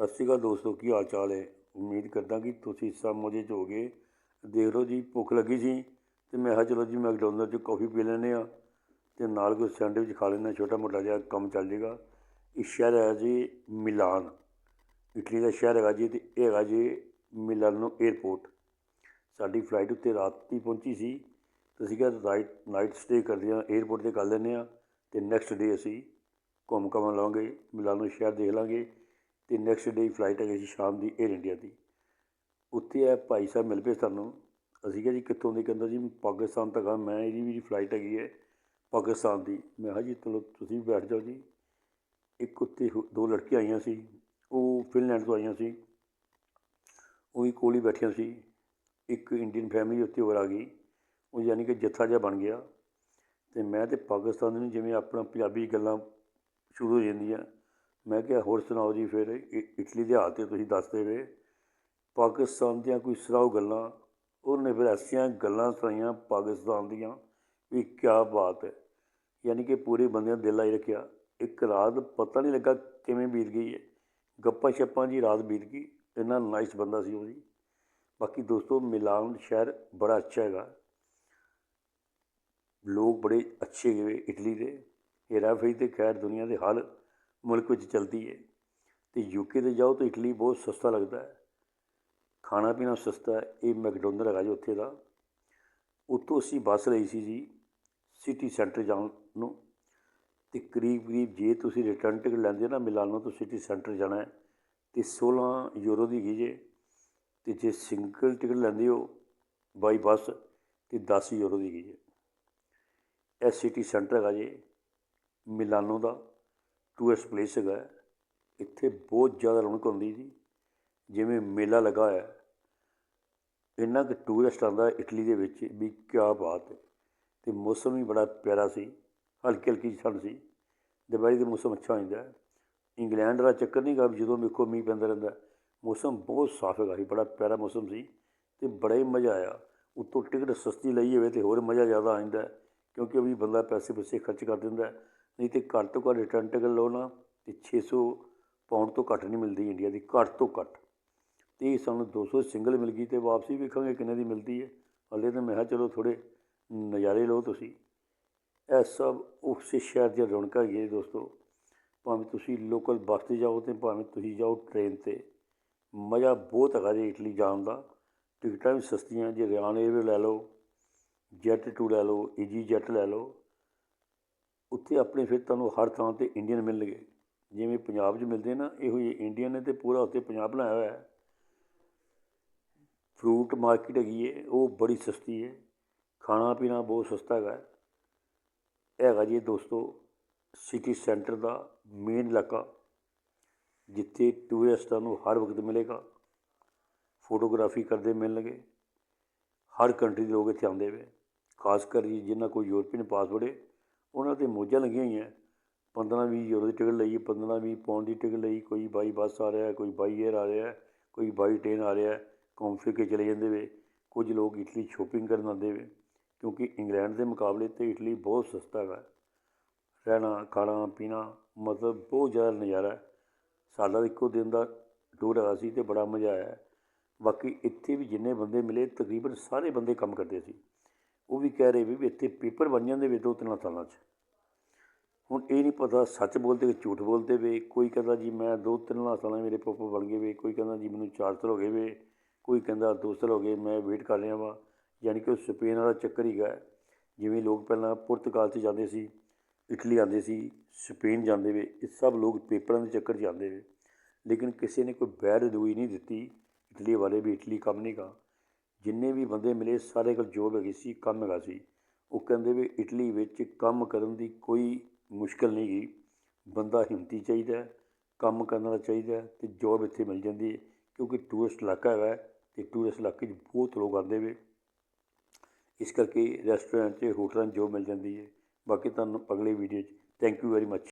ਸਤਿ ਸ਼੍ਰੀ ਅਕਾਲ ਦੋਸਤੋ, ਕੀ ਹਾਲ ਚਾਲ ਹੈ? ਉਮੀਦ ਕਰਦਾ ਕਿ ਤੁਸੀਂ ਸਭ ਮਜ਼ੇ 'ਚ ਹੋਗੇ ਦੇਖ ਲਓ ਜੀ, ਭੁੱਖ ਲੱਗੀ ਸੀ ਤੇ ਮੈਂ ਕਿਹਾ ਚਲੋ ਜੀ ਮੈਕਡੋਨਲਡ 'ਚ ਕੌਫੀ ਪੀ ਲੈਂਦੇ ਆ ਤੇ ਨਾਲ ਕੋਈ ਸੈਂਡਵਿਚ ਖਾ ਲੈਂਦੇ ਹਾਂ, ਛੋਟਾ ਮੋਟਾ ਜਿਹਾ ਕੰਮ ਚੱਲ ਜਾਏਗਾ ਇਹ ਸ਼ਹਿਰ ਹੈ ਜੀ ਮਿਲਾਨ। ਇਟਲੀ ਦਾ ਸ਼ਹਿਰ ਹੈਗਾ ਜੀ ਤੇ ਇਹ ਹੈਗਾ ਜੀ ਮਿਲਾਨੋ 에ਅਰਪੋਰਟ ਸਾਡੀ ਫਲਾਈਟ ਉੱਤੇ ਰਾਤ ਹੀ ਪਹੁੰਚੀ ਸੀ ਅਸੀਂ ਕਿਹਾ ਰਾਈਟ ਨਾਈਟ ਸਟੇ ਕਰਦੇ ਹਾਂ 에ਅਰਪੋਰਟ ਤੇ ਕਰ ਲੈਂਦੇ ਆ ਤੇ ਨੈਕਸਟ ਡੇ ਅਸੀਂ ਘੁੰਮ ਘਾਮ ਲਵਾਂਗੇ ਮਿਲਾਨੋ ਸ਼ਹਿਰ ਦੇਖ ਲਾਂਗੇ। ਅਤੇ ਨੈਕਸਟ ਡੇ ਫਲਾਈਟ ਹੈਗੀ ਸੀ ਸ਼ਾਮ ਦੀ ਏਅਰ ਇੰਡੀਆ ਦੀ। ਉੱਥੇ ਇਹ ਭਾਈ ਸਾਹਿਬ ਮਿਲ ਪਏ ਸਾਨੂੰ। ਅਸੀਂ ਕਿਹਾ ਜੀ, ਕਿੱਥੋਂ ਦੀ ਕਹਿੰਦਾ ਜੀ, ਪਾਕਿਸਤਾਨ ਤੱਕ ਆ। ਮੈਂ ਇਹਦੀ ਵੀ ਫਲਾਈਟ ਹੈਗੀ ਹੈ ਪਾਕਿਸਤਾਨ ਦੀ। ਮੈਂ ਕਿਹਾ ਜੀ, ਚਲੋ ਤੁਸੀਂ ਵੀ ਬੈਠ ਜਾਓ ਜੀ। ਇੱਕ ਉੱਤੇ ਦੋ ਲੜਕੀਆਂ ਆਈਆਂ ਸੀ। ਉਹ ਫਿਨਲੈਂਡ ਤੋਂ ਆਈਆਂ ਸੀ। ਉਹ ਵੀ ਕੋਲ ਹੀ ਬੈਠੀਆਂ ਸੀ। ਇੱਕ ਇੰਡੀਅਨ ਫੈਮਿਲੀ ਉੱਤੇ ਹੋਰ ਆ ਗਈ। ਉਹ ਯਾਨੀ ਕਿ ਜੱਥਾ ਜਿਹਾ ਬਣ ਗਿਆ। ਤੇ ਮੈਂ ਤੇ ਪਾਕਿਸਤਾਨ ਨੂੰ ਜਿਵੇਂ ਆਪਣਾ ਪੰਜਾਬੀ ਗੱਲਾਂ ਸ਼ੁਰੂ ਹੋ ਜਾਂਦੀਆਂ। ਮੈਂ ਕਿਹਾ, ਹੋਰ ਸੁਣਾਓ ਜੀ, ਫਿਰ ਇਟਲੀ ਦੇ ਹਾਲ ਤੇ ਤੁਸੀਂ ਦੱਸਦੇ ਵੇ ਪਾਕਿਸਤਾਨ ਦੀਆਂ ਕੋਈ ਸੁਣਾਓ ਗੱਲਾਂ, ਉਹਨੇ ਫਿਰ ਐਸੀਆਂ ਗੱਲਾਂ ਸੁਣਾਈਆਂ ਪਾਕਿਸਤਾਨ ਦੀਆਂ ਵੀ ਕਿਆ ਬਾਤ ਹੈ। ਯਾਨੀ ਕਿ ਪੂਰੇ ਬੰਦਿਆਂ ਨੇ ਦਿਲ ਲਾਈ ਰੱਖਿਆ। ਇੱਕ ਰਾਤ ਪਤਾ ਨਹੀਂ ਲੱਗਾ ਕਿਵੇਂ ਬੀਤ ਗਈ ਹੈ। ਗੱਪਾਂ ਛੱਪਾਂ ਜੀ ਰਾਤ ਬੀਤ ਗਈ। ਇੰਨਾ ਨਾਈਸ ਬੰਦਾ ਸੀ ਉਹ ਜੀ। ਬਾਕੀ ਦੋਸਤੋ, ਮਿਲਾਨ ਸ਼ਹਿਰ ਬੜਾ ਅੱਛਾ ਹੈਗਾ। ਲੋਕ ਬੜੇ ਅੱਛੇ ਗਏ ਇਟਲੀ ਦੇ। ਹੇਰਾ ਫੇਰੀ ਤੇ ਖੈਰ ਦੁਨੀਆ ਦੇ ਹਰ ਮੁਲਕ ਵਿੱਚ ਚਲਦੀ ਹੈ ਤੇ ਯੂਕੇ ਤੇ ਜਾਓ ਤਾਂ ਇਟਲੀ ਬਹੁਤ ਸਸਤਾ ਲੱਗਦਾ ਹੈ। ਖਾਣਾ ਪੀਣਾ ਸਸਤਾ ਹੈ। ਇਹ ਮੈਕਡੋਨਲਡ ਹੈਗਾ ਜੀ ਉੱਥੇ ਦਾ। ਉੱਥੋਂ ਅਸੀਂ ਬੱਸ ਲਈ ਸੀ ਜੀ, ਸਿਟੀ ਸੈਂਟਰ ਜਾਣ ਨੂੰ। ਤੇ ਕਰੀਬ ਕਰੀਬ ਜੇ ਤੁਸੀਂ ਰਿਟਰਨ ਟਿਕਟ ਲੈਂਦੇ ਹੋ ਨਾ ਮਿਲਾਨੋ, ਤੋਂ ਸਿਟੀ ਸੈਂਟਰ ਜਾਣਾ ਹੈ। ਤੇ 16 ਯੂਰੋ ਦੀ ਹੈਗੀ ਜੇ। ਤੇ ਜੇ ਸਿੰਗਲ ਟਿਕਟ ਲੈਂਦੇ ਹੋ, ਬਾਈ ਬੱਸ, ਤੇ 10 ਯੂਰੋ ਦੀ ਹੈਗੀ ਜੇ। ਇਹ ਸਿਟੀ ਸੈਂਟਰ ਹੈਗਾ ਜੇ, ਮਿਲਾਨੋ ਦਾ। ਟੂਰਿਸਟ ਪਲੇਸ ਹੈਗਾ ਇੱਥੇ ਬਹੁਤ ਜ਼ਿਆਦਾ ਰੌਣਕ ਹੁੰਦੀ ਜੀ। ਜਿਵੇਂ ਮੇਲਾ ਲੱਗਾ ਹੋਇਆ ਹੈ। ਇੰਨਾ ਕੁ ਟੂਰਿਸਟ ਆਉਂਦਾ ਇਟਲੀ ਦੇ ਵਿੱਚ ਵੀ ਕਿਆ ਬਾਤ ਹੈ। ਤੇ ਮੌਸਮ ਵੀ ਬੜਾ ਪਿਆਰਾ ਸੀ ਹਲਕੀ ਹਲਕੀ ਠੰਡ ਸੀ। ਦੁਪਹਿਰੀ ਦੇ ਮੌਸਮ ਅੱਛਾ ਹੋ ਜਾਂਦਾ ਇੰਗਲੈਂਡ ਦਾ ਚੱਕਰ ਨਹੀਂ ਗਾ ਵੀ ਜਦੋਂ ਵੇਖੋ ਮੀਂਹ ਪੈਂਦਾ ਰਹਿੰਦਾ ਮੌਸਮ ਬਹੁਤ ਸਾਫ਼ ਹੈਗਾ ਸੀ, ਬੜਾ ਪਿਆਰਾ ਮੌਸਮ ਸੀ ਤੇ ਬੜਾ ਹੀ ਮਜ਼ਾ ਆਇਆ। ਉੱਤੋਂ ਟਿਕਟ ਸਸਤੀ ਲਈ ਹੋਵੇ ਤੇ ਹੋਰ ਮਜ਼ਾ ਜ਼ਿਆਦਾ ਆ ਜਾਂਦਾ ਕਿਉਂਕਿ ਉਹ ਵੀ ਬੰਦਾ ਪੈਸੇ ਪੂਸੇ ਖਰਚ ਕਰ ਦਿੰਦਾ ਨਹੀਂ ਤੇ ਘੱਟ ਤੋਂ ਘੱਟ ਰਿਟਰਨ ਟਿਕਟ ਲਓ ਨਾ ਤੇ 600 ਪਾਉਂਡ ਤੋਂ ਘੱਟ ਨਹੀਂ ਮਿਲਦੀ ਇੰਡੀਆ ਦੀ, ਘੱਟ ਤੋਂ ਘੱਟ। ਤੇ ਸਾਨੂੰ 200 ਸਿੰਗਲ ਮਿਲ ਗਈ ਤੇ ਵਾਪਸੀ ਵੇਖਾਂਗੇ ਕਿੰਨੇ ਦੀ ਮਿਲਦੀ ਹੈ। ਹਲੇ ਤਾਂ ਮੈਂ ਕਿਹਾ ਚਲੋ ਥੋੜ੍ਹੇ ਨਜ਼ਾਰੇ ਲਓ ਤੁਸੀਂ। ਇਹ ਸਭ ਉਸ ਸ਼ਹਿਰ ਦੀਆਂ ਰੌਣਕਾਂ ਹੈਗੀਆਂ ਜੀ ਦੋਸਤੋ। ਭਾਵੇਂ ਤੁਸੀਂ ਲੋਕਲ ਬੱਸ 'ਤੇ ਜਾਓ ਤੇ ਭਾਵੇਂ ਤੁਸੀਂ ਜਾਓ ਟ੍ਰੇਨ 'ਤੇ। ਮਜ਼ਾ ਬਹੁਤ ਹੈਗਾ ਜੀ ਇਟਲੀ ਜਾਣ ਦਾ। ਟਿਕਟਾਂ ਵੀ ਸਸਤੀਆਂ, ਜੇ ਰਿਆਨ ਏਅਰ ਲੈ ਲਓ ਜੈਟ ਟੂ ਲੈ ਲਓ ਈਜੀ ਜੈਟ ਲੈ ਲਓ। ਉੱਥੇ ਆਪਣੇ ਫਿਰ ਤੁਹਾਨੂੰ ਹਰ ਥਾਂ ਤੇ ਇੰਡੀਅਨ ਮਿਲਣਗੇ ਜਿਵੇਂ ਪੰਜਾਬ 'ਚ ਮਿਲਦੇ ਨਾ, ਇਹੋ ਜਿਹੇ ਇੰਡੀਅਨ ਨੇ ਤੇ ਪੂਰਾ ਉੱਥੇ ਪੰਜਾਬ ਬਣਾਇਆ ਹੋਇਆ ਹੈ। ਫਰੂਟ ਮਾਰਕੀਟ ਹੈਗੀ ਹੈ ਉਹ ਬੜੀ ਸਸਤੀ ਹੈ ਖਾਣਾ ਪੀਣਾ ਬਹੁਤ ਸਸਤਾ ਹੈਗਾ ਹੈਗਾ ਜੀ ਦੋਸਤੋ ਸਿਟੀ ਸੈਂਟਰ ਦਾ ਮੇਨ ਇਲਾਕਾ, ਜਿੱਥੇ ਟੂਰਿਸਟਾਂ ਨੂੰ ਹਰ ਵਕਤ ਮਿਲੇਗਾ। ਫੋਟੋਗ੍ਰਾਫੀ ਕਰਦੇ ਮਿਲਣਗੇ ਹਰ ਕੰਟਰੀ ਦੇ ਲੋਕ ਇੱਥੇ ਆਉਂਦੇ ਵੇ। ਖਾਸ ਕਰ ਜੀ ਜਿਨ੍ਹਾਂ ਕੋਲ ਯੂਰਪੀਅਨ ਪਾਸਪੋਰਟ ਹੈ ਉਹਨਾਂ ਤੇ ਮੌਜਾਂ ਲੱਗੀਆਂ ਹੋਈਆਂ। 15 20 ਯੂਰੋ ਦੀ ਟਿਕਟ ਲਈ 15 20 ਪੌਂਡ ਦੀ ਟਿਕਟ ਲਈ, ਕੋਈ ਬਾਈ ਬੱਸ ਆ ਰਿਹਾ, ਕੋਈ ਬਾਈ ਏਅਰ ਆ ਰਿਹਾ, ਕੋਈ ਬਾਈ ਟ੍ਰੇਨ ਆ ਰਿਹਾ ਘੁੰਮ ਫਿਰ ਕੇ ਚਲੇ ਜਾਂਦੇ ਵੇ। ਕੁਝ ਲੋਕ ਇਟਲੀ ਸ਼ੋਪਿੰਗ ਕਰਨ ਆਉਂਦੇ ਵੇ, ਕਿਉਂਕਿ ਇੰਗਲੈਂਡ ਦੇ ਮੁਕਾਬਲੇ ਤੇ ਇਟਲੀ ਬਹੁਤ ਸਸਤਾ ਹੈਗਾ। ਰਹਿਣਾ, ਖਾਣਾ, ਪੀਣਾ ਮਤਲਬ ਬਹੁਤ ਜ਼ਿਆਦਾ ਨਜ਼ਾਰਾ। ਹੈ ਸਾਡਾ ਇੱਕੋ ਦਿਨ ਦਾ ਟੂਰ ਹੈਗਾ ਸੀ ਤੇ ਬੜਾ ਮਜ਼ਾ ਆਇਆ। ਬਾਕੀ ਇੱਥੇ ਵੀ ਜਿੰਨੇ ਬੰਦੇ ਮਿਲੇ, ਤਕਰੀਬਨ ਸਾਰੇ ਬੰਦੇ ਕੰਮ ਕਰਦੇ ਸੀ। ਉਹ ਵੀ ਕਹਿ ਰਹੇ ਵੀ ਇੱਥੇ ਪੇਪਰ ਬਣ ਜਾਂਦੇ ਵੇ ਦੋ ਤਿੰਨ ਸਾਲਾਂ 'ਚ। ਹੁਣ ਇਹ ਨਹੀਂ ਪਤਾ ਸੱਚ ਬੋਲਦੇ ਕਿ ਝੂਠ ਬੋਲਦੇ ਵੇ। ਕੋਈ ਕਹਿੰਦਾ ਜੀ ਮੈਂ ਦੋ ਤਿੰਨ ਸਾਲਾਂ ਮੇਰੇ ਪੇਪਰ ਬਣ ਗਏ ਵੇ। ਕੋਈ ਕਹਿੰਦਾ ਜੀ ਮੈਨੂੰ ਚਾਰ ਸਾਲ ਹੋ ਗਏ ਵੇ। ਕੋਈ ਕਹਿੰਦਾ ਦੋ ਸਾਲ ਹੋ ਗਏ, ਮੈਂ ਵੇਟ ਕਰ ਰਿਹਾ ਵਾਂ। ਯਾਨੀ ਕਿ ਉਹ ਸਪੇਨ ਵਾਲਾ ਚੱਕਰ ਹੀ ਗਾ ਜਿਵੇਂ ਲੋਕ ਪਹਿਲਾਂ ਪੁਰਤਗਾਲ 'ਚ ਜਾਂਦੇ ਸੀ, ਇਟਲੀ ਆਉਂਦੇ ਸੀ, ਸਪੇਨ ਜਾਂਦੇ ਵੇ। ਇਹ ਸਭ ਲੋਕ ਪੇਪਰਾਂ ਦੇ ਚੱਕਰ 'ਚ ਜਾਂਦੇ ਵੇ। ਲੇਕਿਨ ਕਿਸੇ ਨੇ ਕੋਈ ਬੈਡ ਰੂਈ ਨਹੀਂ ਦਿੱਤੀ। ਇਟਲੀ ਵਾਲੇ ਵੀ ਇਟਲੀ ਕੰਮ ਨਹੀਂ ਗਾ। ਜਿੰਨੇ ਵੀ ਬੰਦੇ ਮਿਲੇ ਸਾਰੇ ਕੋਲ ਜੋਬ ਹੈਗੀ ਸੀ, ਕੰਮ ਹੈਗਾ ਸੀ। ਉਹ ਕਹਿੰਦੇ ਵੀ ਇਟਲੀ ਵਿੱਚ ਕੰਮ ਕਰਨ ਦੀ ਕੋਈ ਮੁਸ਼ਕਲ ਨਹੀਂ ਗਈ ਬੰਦਾ ਹਿੰਮਤੀ ਚਾਹੀਦਾ ਕੰਮ ਕਰਨ ਵਾਲਾ ਚਾਹੀਦਾ ਹੈ ਤੇ ਜੋਬ ਇੱਥੇ ਮਿਲ ਜਾਂਦੀ ਹੈ ਕਿਉਂਕਿ ਟੂਰਿਸਟ ਇਲਾਕਾ ਹੈਗਾ ਹੈ ਤੇ ਟੂਰਿਸਟ ਇਲਾਕੇ 'ਚ ਬਹੁਤ ਲੋਕ ਆਉਂਦੇ ਵੇ। ਇਸ ਕਰਕੇ ਰੈਸਟੋਰੈਂਟ 'ਚ ਹੋਟਲਾਂ 'ਚ ਜੋਬ ਮਿਲ ਜਾਂਦੀ ਹੈ। ਬਾਕੀ ਤੁਹਾਨੂੰ ਅਗਲੇ ਵੀਡੀਓ 'ਚ ਥੈਂਕ ਯੂ ਵੈਰੀ ਮੱਚ